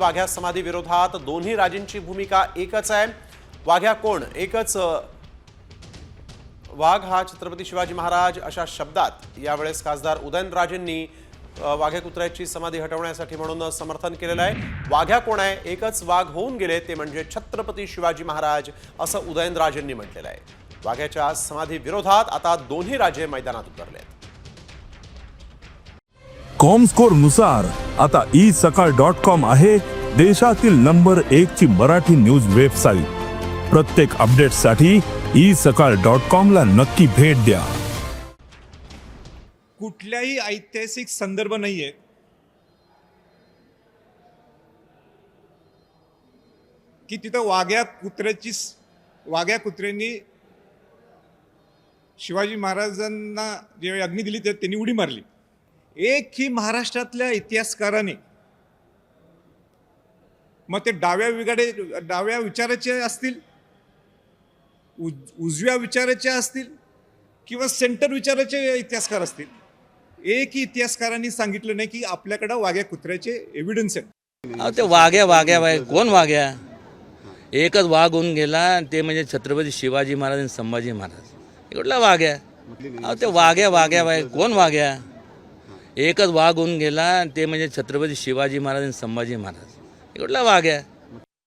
वाघ्या समाधी विरोधात दोन्ही राजेंची भूमिका एकच आहे. वाघ्या कोण? एकच वाघ हा छत्रपती शिवाजी महाराज अशा शब्दात यावेळेस खासदार उदयनराजेंनी वाघ्या कुत्र्याची समाधी हटवण्यासाठी म्हणून समर्थन केलेलं आहे. वाघ्या कोण आहे? एकच वाघ होऊन गेले ते म्हणजे छत्रपती शिवाजी महाराज असं उदयनराजेंनी म्हटलेलं आहे. वाघ्याच्या समाधी विरोधात आता दोन्ही राजे मैदानात उतरले आहेत कॉमस्कोरनुसार आता ई सकाळ डॉट कॉम आहे देशातील नंबर एक ची मराठी न्यूज वेबसाईट प्रत्येक अपडेटसाठी ई सकाळ डॉट कॉम ला नक्की भेट द्या. कुठल्याही ऐतिहासिक संदर्भ नाही आहेत की तिथं वाघ्या कुत्र्याची वाघ्या कुत्र्यांनी शिवाजी महाराजांना जे अग्नी दिली तर त्यांनी उडी मारली. एक ही महाराष्ट्रातल्या इतिहासकाराने मग ते डाव्या विगाडे डाव्या विचाराचे असतील उज उजव्या विचाराचे असतील किंवा सेंटर विचाराचे इतिहासकार असतील एकही इतिहासकारांनी सांगितलं नाही की आपल्याकडं वाघ्या कुत्र्याचे एव्हिडन्स आहेत. ते वाघ्या वाघ्या बाय कोण वाघ्या? एकच वाघ होऊन गेला आणि ते म्हणजे छत्रपती शिवाजी महाराज आणि संभाजी महाराज. हे वाघ्या? ते वाघ्या वाघ्या बाय कोण वाघ्या? एकच वाघ होऊन गेला आणि ते म्हणजे छत्रपती शिवाजी महाराज आणि संभाजी महाराज. हे कुठला आहे?